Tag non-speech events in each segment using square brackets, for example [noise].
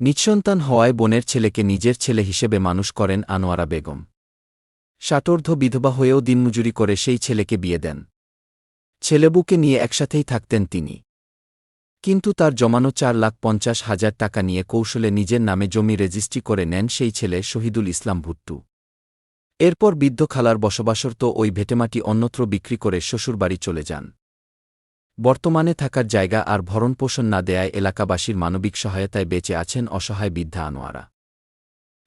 নিঃসন্তান হওয়ায় বোনের ছেলেকে নিজের ছেলে হিসেবে মানুষ করেন আনোয়ারা বেগম। ষাটোর্ধ বিধবা হয়েও দিনমজুরি করে সেই ছেলেকে বিয়ে দেন। ছেলেবুকে নিয়ে একসাথেই থাকতেন তিনি। কিন্তু তার জমানো চার লাখ পঞ্চাশ হাজার টাকা নিয়ে কৌশলে নিজের নামে জমি রেজিস্ট্রি করে নেন সেই ছেলে শহীদুল ইসলাম ভুট্টু। এরপর বৃদ্ধ খালার বসবাসরত ওই ভেটেমাটি অন্যত্র বিক্রি করে শ্বশুরবাড়ি চলে যান। বর্তমানে থাকার জায়গা আর ভরণপোষণ না দেয়ায় এলাকাবাসীর মানবিক সহায়তায় বেঁচে আছেন অসহায় বৃদ্ধা আনোয়ারা।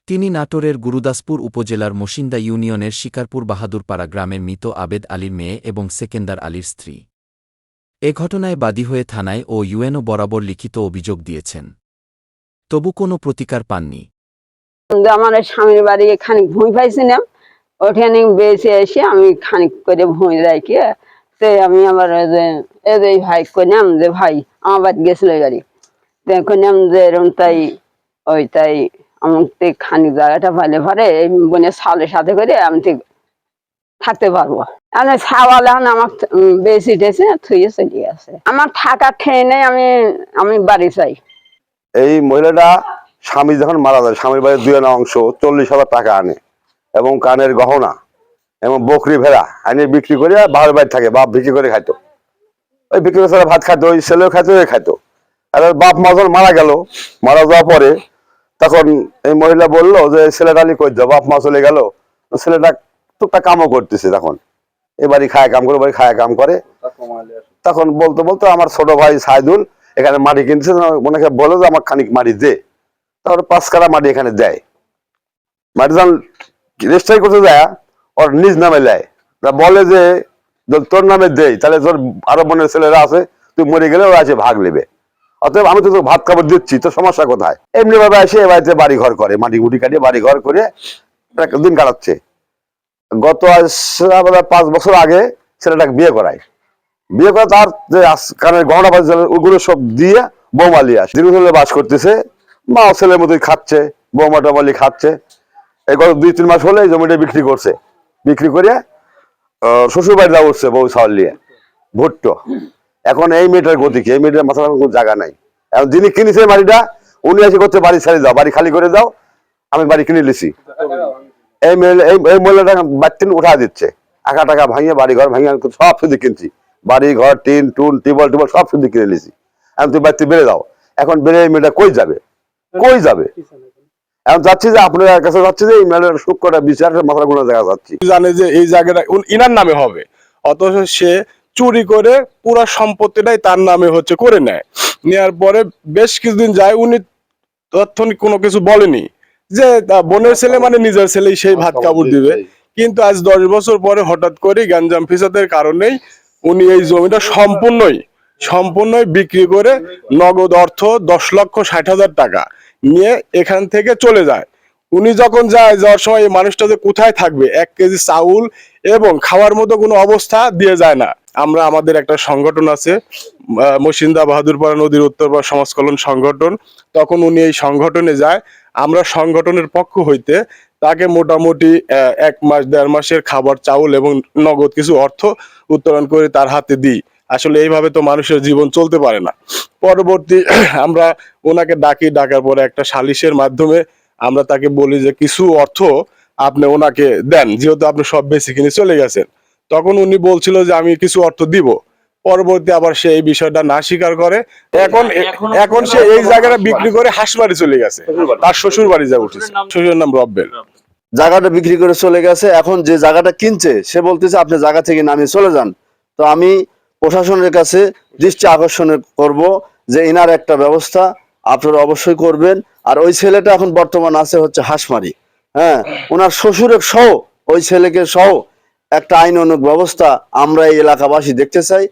তিনি নাটোরের গুরুদাসপুর উপজেলার মসিন্দা ইউনিয়নের শিকারপুর বাহাদুরপাড়া গ্রামের মৃত আবেদ আলীর মেয়ে এবং সেকেন্দার আলীর স্ত্রী। এ ঘটনায় বাদী হয়ে থানায় ও ইউএনও বরাবর লিখিত অভিযোগ দিয়েছেন। তবু কোনো প্রতিকার পাননি। আমার স্বামীর বাড়ি খানিক ভূমি পাইছিলাম। ওখানে বেঁচে এসে আমি খানিক করে ভূমি রাখি তো আমি আবার ওই যে ভাই কইলাম যে ভাই, আমার বাড়ি গেছিল গাড়ি। কইলাম যে এরকম তাই, ওই তাই আমাকে খানিক জায়গাটা পাইলে পরে, এই বোনের সালের সাথে করে আমি ঠিক থাকতে পারব। ছাওয়াল এখন আমার বেশি টেছে, থুয়ে চলে গেছে। আমার থাকা খেয়ে নেই, আমি আমি বাড়ি চাই এই মহিলাটা স্বামী যখন মারা যায়, স্বামীর বাড়ির দুই আনা অংশ চল্লিশ হাজার টাকা আনে এবং কানের গহনা এবং বকরি ভেড়া আনে বিক্রি করে বাবার বাড়ি থাকে, বাপ বিক্রি করে খাইতো। ওই বিক্রি করে ভাত খাইতো ওই ছেলেও খাইতো ওই খাইতো। আর বাপ মা যখন মারা গেল মারা যাওয়ার পরে তখন এই মহিলা বলল যে ছেলেটা আলি কই দাও বাপ মা চলে গেল। ছেলেটা টুকটা কামও করতেছে তখন। এ বাড়ি খায় কাম করে বাড়ি খায় কাম করে। তখন বলতে বলতে আমার ছোট ভাই সাইদুল এখানে মাটি কিনছে ওনাকে বলে যে আমার খানিক মাটি দে। তারপরে পাঁচ কাটা মাটি এখানে দেয়। মাটি যখন রেজিস্ট্রাই করতে যায় ওর নিজ নামে নেয় তা বলে যে তোর নামে দেই, তাহলে তোর আরও বোনের ছেলেরা আছে, তুই মরে গেলে ওরা আছে, ভাগ নেবে। অতএব আমি তো তোর ভাত খাবার দিচ্ছি, তোর সমস্যা কোথায়? এমনি ভাবে এসে এ বাড়িতে বাড়ি ঘর করে মাটি গুটি কাটিয়ে বাড়ি ঘর করে দিন কাটাচ্ছে। গত পাঁচ বছর আগে ছেলেটাকে বিয়ে করায়। বিয়ে করে তার কানের গহনা বাজি ওগুলো সব দিয়ে বৌমা নিয়ে আসে। দীর্ঘদিন বাস করতেছে মা ছেলের মতোই খাচ্ছে বৌমা টমালি খাচ্ছে। এই গত দুই তিন মাস হলে জমিটা বিক্রি করছে। বিক্রি করে শ্বশুর বাড়িতে উঠছে বউ চাউল নিয়ে। ভুট্টো এখন এই মেয়েটার গতি কি? এই মেয়েটার মাথার কোনো জায়গা নাই। এখন যিনি কিনেছে বাড়িটা, উনি এসে করতে বাড়ি ছেড়ে দাও, বাড়ি খালি করে দাও, আমি বাড়ি কিনে নিছি। এই মেয়ে, এই মহিলাটা বাড়ির উঠা দিচ্ছে। আঁকা টাকা ভাঙিয়ে বাড়ি ঘর ভাঙিয়ে আমি সব শুধু কিনছি। বাড়ি ঘর, টিন, টুন টিবল টিবল সব শুধু কিনে নিয়েছি এখন তুই বাড়িতে বেড়ে দাও। এখন বেড়ে মেয়েটা কই যাবে? কই যাবে? এখন যাচ্ছি যে আপনার কাছে যাচ্ছি যে এই মেয়েটার সূক্ষ্মটা বিচার মাথার কোনো জায়গা যাচ্ছি। জানে যে এই জায়গাটা ইনার নামে হবে। অথচ সে চুরি করে পুরো সম্পত্তিটাই তার নামে হচ্ছে করে নেয়। নেয়ার পরে বেশ কিছুদিন যায় উনি তৎক্ষণিক কোনো কিছু বলেনি। যে বোনের ছেলে মানে নিজের ছেলেই সেই ভাত কাপড় দিবে। কিন্তু আজ দশ বছর পরে হঠাৎ করে গ্যাঞ্জাম ফিসাদের কারণেই উনি এই জমিটা সম্পূর্ণই সম্পূর্ণই বিক্রি করে নগদ অর্থ দশ লক্ষ ষাট হাজার টাকা। নিয়ে এখান থেকে চলে যায়। উনি যখন যায়, যাওয়ার সময় এই মানুষটা যে কোথায় থাকবে, এক কেজি চাউল এবং খাওয়ার মতো কোনো অবস্থা দিয়ে যায় না। আমরা, আমাদের একটা সংগঠন আছে মসিন্দা বাহাদুরপাড়া নদীর উত্তরপাড়া সমাজ কল্যাণ সংগঠন। তখন উনি এই সংগঠনে যায়। আমরা সংগঠনের পক্ষ হইতে তাকে মোটামুটি এক মাস, দেড় মাসের খাবার, চাউল এবং নগদ কিছু অর্থ উত্তোলন করে তার হাতে দিই। আসলে এইভাবে তো মানুষের জীবন চলতে পারে না। পরবর্তী [clears throat] আমরা ওনাকে ডাকি ডাকার পরে একটা সালিশের মাধ্যমে আমরা তাকে বলি যে কিছু অর্থ আপনি ওনাকে দেন যেহেতু আপনি সব বেশি কিনে চলে গেছেন। তখন উনি বলছিল যে আমি কিছু অর্থ দিব। পরবর্তী আবার সে এই বিষয়টা না স্বীকার করে। এখন এখন সে এই জায়গাটা বিক্রি করে হাসবাড়ি চলে গেছে। তার শ্বশুর বাড়ি যা উঠেছে। শ্বশুরের নাম রব্বেল। জায়গাটা বিক্রি করে চলে গেছে এখন যে জায়গাটা কিনছে সে বলতেছে আপনি জায়গা থেকে নামিয়ে চলে যান। তো আমি প্রশাসনের কাছে দৃষ্টি আকর্ষণ করব যে এনার একটা ব্যবস্থা আপনারা অবশ্যই করবেন। আর ওই ছেলেটা এখন বর্তমান আছে হচ্ছে হাঁসমারি। হ্যাঁ ওনার শ্বশুরের সহ, ওই ছেলেকে সহ একটা আইন অনুক ব্যবস্থা আমরা এই এলাকাবাসী দেখতে চাই।